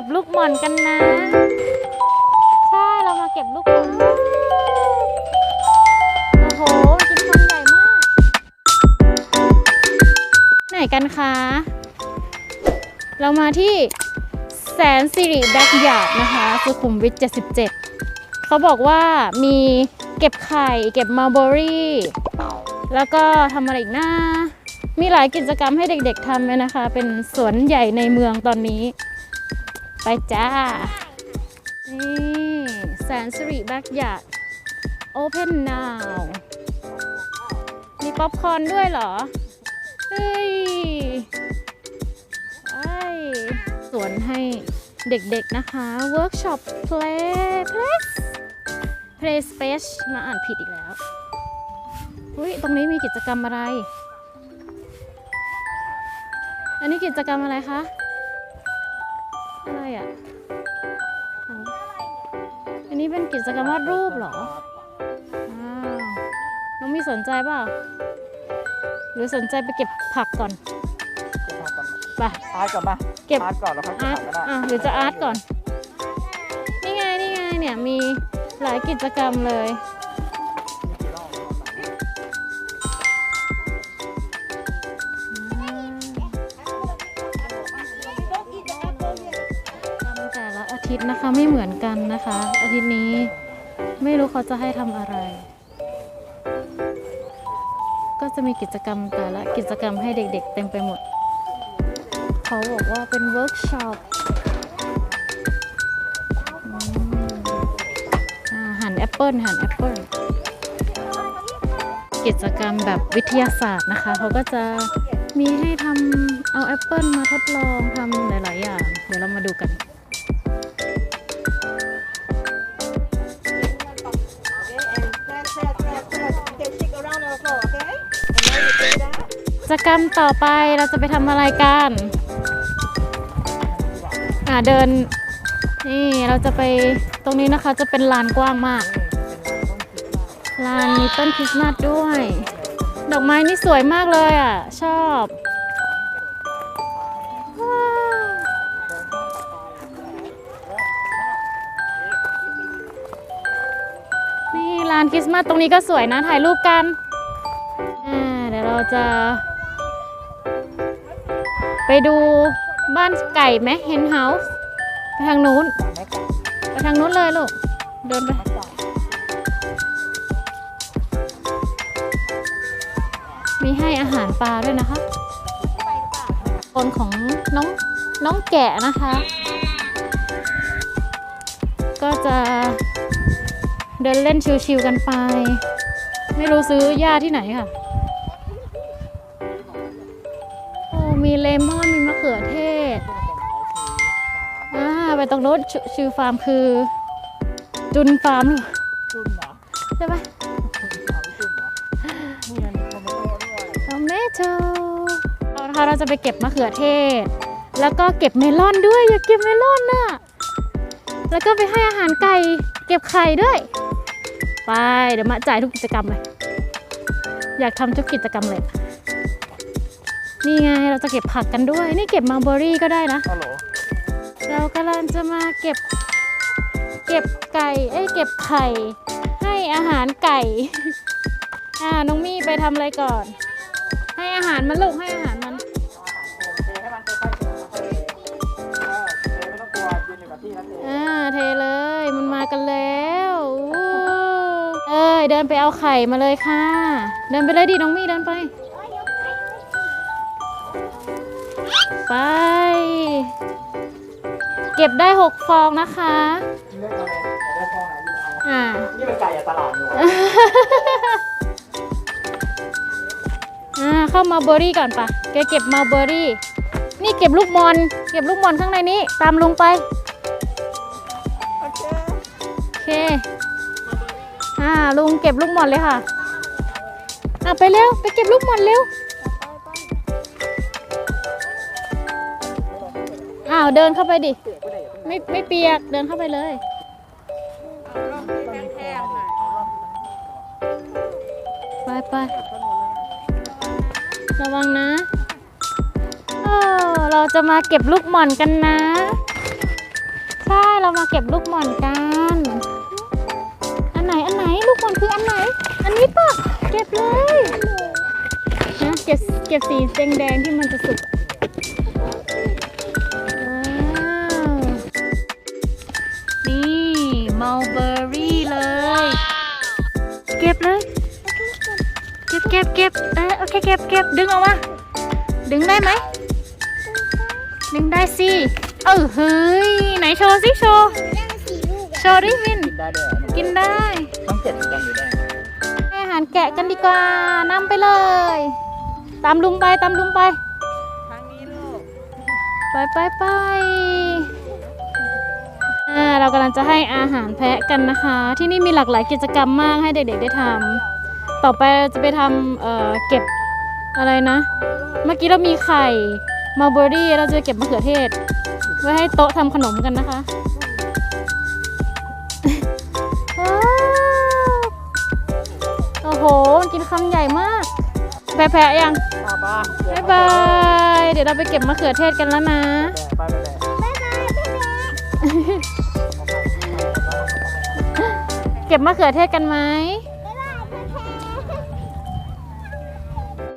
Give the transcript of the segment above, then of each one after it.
ก็บลูกหม่อนกันนะ ใช่เรามาเก็บลูกหม่อนโอ้โหกินคำใหญ่มาก ไหนกันคะ เรามาที่แสนสิริแบ็กยาร์ดนะคะ สุขุมวิท 77 เขาบอกว่ามีเก็บไข่ เก็บมาร์เบอรี่แล้วก็ทำอะไรอีกนะมีหลายกิจกรรมให้เด็กๆทำเลยนะคะ เป็นสวนใหญ่ในเมืองตอนนี้ ไปจ้า นี่แสนสิริแบ็กยาร์ด Open now มีป๊อปคอร์นด้วยเหรอ เฮ้ยไอสวนให้เด็กๆนะคะ Workshop Play Place Play Space มาอ่านผิดอีกแล้วอุ้ยตรงนี้มีกิจกรรมอะไร อันนี้กิจกรรมอะไรคะ นนี้เป็นกิจกรรมวาดรูปเหรออ้าวน้องมีสนใจเปล่าหรือสนใจไปเก็บผักก่อนไป อาร์ตก่อนมาเก็บ อาร์ตก่อนแล้วค่อยเก็บอาร์ตผักก็ได้อะหรือจะอาร์ตก่อน นี่ไง นี่ไง เนี่ย มีหลายกิจกรรมเลย ทิตย์นะคะไม่เหมือนกันนะคะ อาทิตย์นี้ไม่รู้เขาจะให้ทำอะไร ก็จะมีกิจกรรมแต่ละกิจกรรมให้เด็กๆ เต็มไปหมด เขาบอกว่าเป็นเวิร์กช็อปหั่นแอปเปิลหั่นแอปเปิลกิจกรรมแบบวิทยาศาสตร์นะคะเขาก็จะมีให้ทำเอาแอปเปิลมาทดลองทำหลาย ๆ อย่าง เดี๋ยวเรามาดูกัน จกรรมต่อไปเราจะไปทำอะไรกันอ่าเดินนี่เราจะไปตรงนี้นะคะจะเป็นลานกว้างมากลานมีต้นคริสต์มาสด้วย ดอกไม้นี่สวยมากเลยอะ ชอบนี่ลานคริสต์มาสตรงนี้ก็สวยนะถ่ายรูปกันอ่าเดี๋ยวเราจะ ไปดูบ้านไก่ไหมเฮนเฮาส์ไปทางนู้น ไปทางนู้นเลยลูก เดินไป มีให้อาหารปลาด้วยนะคะคนของน้องน้องแกะนะคะ ก็จะเดินเล่นชิวๆกันไป ไม่รู้ซื้อหญ้าที่ไหนค่ะ มีเลมอนมีมะเขือเทศอ่าไปตรงโน้นชชื่อฟาร์มคือ จุนฟาร์มหรือจุนเหรอใช่ไหมเอาจุนเหรอนี่อันนี้คอมเมนต์ด้วยทอมเมโตเรานะคะเราจะไปเก็บมะเขือเทศ แล้วก็เก็บเมลอนด้วยอยากเก็บเมลอนน่ะแล้วก็ไปให้อาหารไก่เก็บไข่ด้วย ไปเดี๋ยวมาจ่ายทุกกิจกรรมเลย อยากทำทุกกิจกรรมเลย นี่ไงเราจะเก็บผักกันด้วย นี่เก็บมาเบอรี่ก็ได้นะ ฮัลโหลเรากำลังจะมาเก็บ เก็บไก่เอ้ยเก็บไข่ ให้อาหารไก่ อ่าน้องมี่ไปทำอะไรก่อน ให้อาหารมันลูกให้อาหารมัน เทให้มันค่อยๆเทค่อยๆเทเออเทไม่ต้องกลัวยืนอยู่กับที่นะเทอ่าเทเลยมันมากันแล้วอู้เอ้ยเดินไปเอาไข่มาเลยค่ะ เดินไปเลยดิน้องมี่เดินไป ไป เก็บได้หกฟองนะคะ เลือกเอาเลยอยากได้ฟองไหนหยิบเอาอ่า นี่เป็นไก่อะตลาดอยู่อะอ่าเข้ามาเบอรี่ก่อนปะแกเก็บมาเบอรี่ นี่เก็บลูกมอน เก็บลูกมอนข้างในนี้ ตามลุงไป โอเคโอเค อ่าลุงเก็บลูกมอนเลยค่ะ อะไปเร็ว ไปเก็บลูกมอนเร็ว อ้าวเดินเข้าไปดิ ไม่ไม่เปียกเดินเข้าไปเลย ไปไประวังนะโอ้เราจะมาเก็บลูกหม่อนกันนะ ใช่เรามาเก็บลูกหม่อนกัน อันไหนอันไหนลูกหม่อนคืออันไหน อันนี้ปะเก็บเลยนะเก็บเก็บสีแดงๆที่มันจะสุก มัลเบอรี่เลย เก็บเลย เก็บเก็บเก็บเออโอเคเก็บเก็บดึงออกมา ดึงได้ไหม ดึงได้สิ เออเฮ้ย ไหนโชว์สิโชว์ โชว์ดิมินกิน ได้ด้วยเหรอกินได้ ต้องเจ็ดสีแดงอยู่แดงให้อาหารแกะกันดีกว่านำไปเลย ตามลุงไปตามลุงไป ทางนี้ลูก ไปไปไปอ่า เรากำลังจะให้อาหารแพะกันนะคะ ที่นี่มีหลากหลายกิจกรรมมากให้เด็กๆได้ทำต่อไปเราจะไปทำเอ่อเก็บอะไรนะ เมื่อกี้เรามีไข่มัลเบอรี่เราจะเก็บมะเขือเทศ ไว้ให้โต๊ะทำขนมกันนะคะว้าวโอ้โหมันกินคำใหญ่มากแพะๆยังป้าป้าบ๊ายบาย เดี๋ยวเราไปเก็บมะเขือเทศกันแล้วนะไปไปไป เก็บมะเขือเทศกันไหม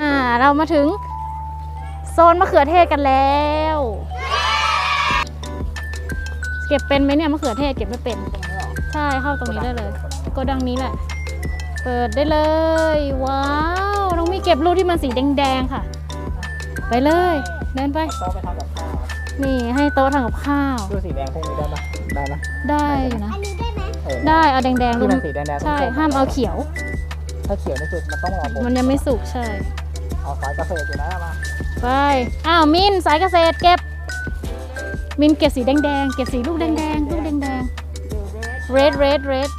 อ่า เรามาถึง โซนมะเขือเทศกันแล้ว เก็บเป็นไหมเนี่ยมะเขือเทศเก็บไม่เป็น ใช่เข้าตรงนี้ได้เลยโกดังนี้แหละ เปิดได้เลย ว้าวน้องมีเก็บลูกที่มันสีแดงๆค่ะ ไปเลยเดินไปโต๊ะไปทำกับข้าวนี่ให้โต๊ะทำกับข้าวดูสีแดงพวกนี้ได้ปะได้ปะได้อยู่นะอันนี้ได้ไหม เออได้เอาแดงๆที่ลูกมันสีแดงๆใช่ส้ๆห้ามเอาเขียว ถ้าเขียวนี่คือมันต้องรอผมมันยังไม่สุกใช่ เอาสายเกษตรอยู่นะมาไป อ้าวมินสายเกษตรเก็บ มินเก็บสีแดงๆ เก็บสีลูกแดงๆ ลูกแดงๆ red red red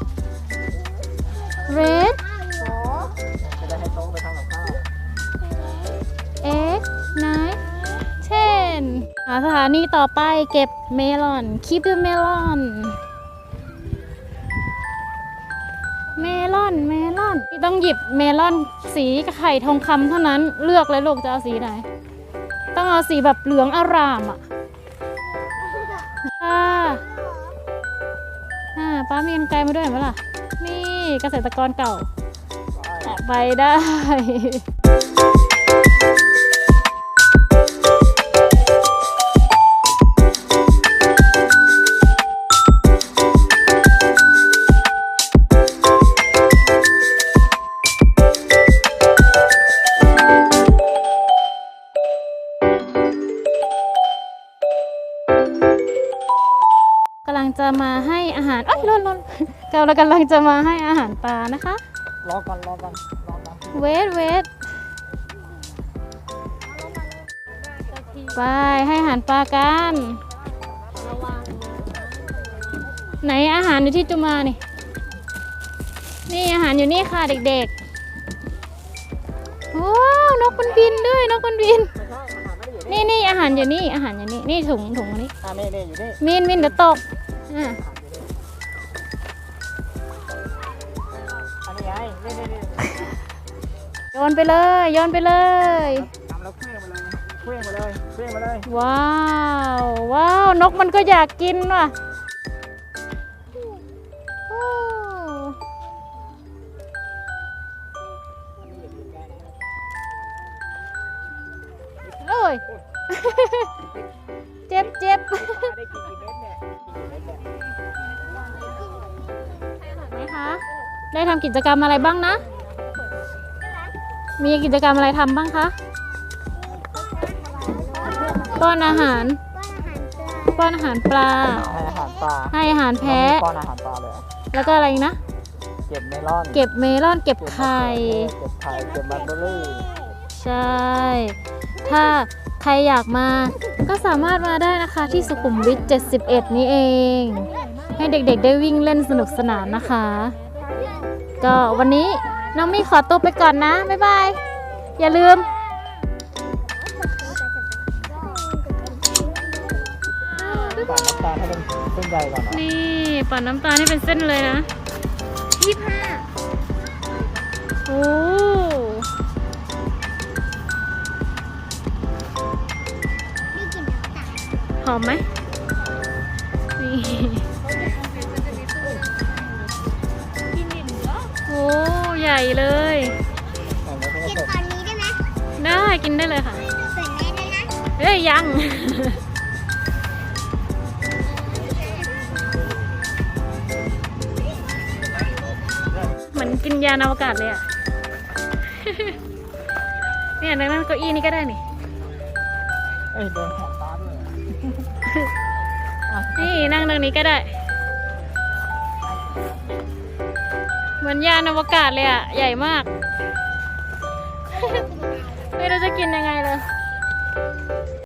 red จะได้ให้โต๊ะไปทำกับข้าว eight nine ten อ่าสถานีต่อไปเก็บเมลอน keep the melon อนเมลอนต้องหยิบเมลอนสีไข่ทองคำเท่านั้นเลือกเลยลูกจะเอาสีไหน ต้องเอาสีแบบเหลืองอารามอะอ่าอ่าป้ามีกันไกลมาด้วยเห็นไหมล่ะ นี่เกษตรกรเก่าไปได้ กำลังจะมาให้อาหารเอ้ยล่นล่นเรากำลังจะมาให้อาหารปลานะคะ รอก่อนรอก่อนรอก่อนเวทเวทไปให้อาหารปลากันไหนอาหารอยู่ที่จุมานี่ นี่อาหารอยู่นี่ค่ะเด็กๆ ว้าวนกมันบินด้วยนกมันบินไม่ใช่อาหารไม่ได้อยู่นี่นี่นี่อาหารอยู่นี่อาหารอยู่นี่นี่ถุงถุงอันนี้อ่านี่นี่อยู่นี่มินมินเดี๋ยวตก อะอันนี้ไงนี่นี่นี่โยนไปเลยโยนไปเลย ทำแล้วเคลื่อนมาเลยเคลื่อนมาเลยเคลื่อนมาเลยว้าว ว้าว นกมันก็อยากกินว่ะ ไหมคะได้ทำกิจกรรมอะไรบ้างนะ มีกิจกรรมอะไรทำบ้างคะป้อนอาหาร ป้อนอาหารปลา ให้อาหารปลาให้อาหารแพะ ป้อนอาหารปลาเลยอะแล้วก็อะไรอีกนะ เก็บเมลอน เก็บเมลอนเก็บไข่ เก็บไข่ เก็บบัตเบอร์รี่ ใช่ ถ้าใครอยากมาก็สามารถมาได้นะคะที่สุขุมวิท 71 นี้เอง ให้เด็กๆได้วิ่งเล่นสนุกสนานนะคะ ก็วันนี้น้องมี่ขอตัวไปก่อนนะ บ๊ายบาย อย่าลืมปั่นน้ำตาลให้เป็นเส้นใยก่อนเนาะนี่ปั่นน้ำตาลให้เป็นเส้นเลยนะยี่ห้าโอ้ไม่กินน้ำตาลหอมไหม ญ่เลยอ่าแล้วก็กินตกตอนนี้ได้ไหมได้กินได้เลยค่ะเปิดแม่ได้นะเอ้ยยัง เหมือนกินยานอวกาศเลยอะ เนี่ยดังนั้นเก้าอี้นี่ก็ได้นี่ เอ้ยโดนแหกตาด้วยอะนี่นั่งตรงนี้ก็ได้ เหมือนยานอวกาศเลยอะ ใหญ่มาก ไม่รู้จะกินยังไงเลย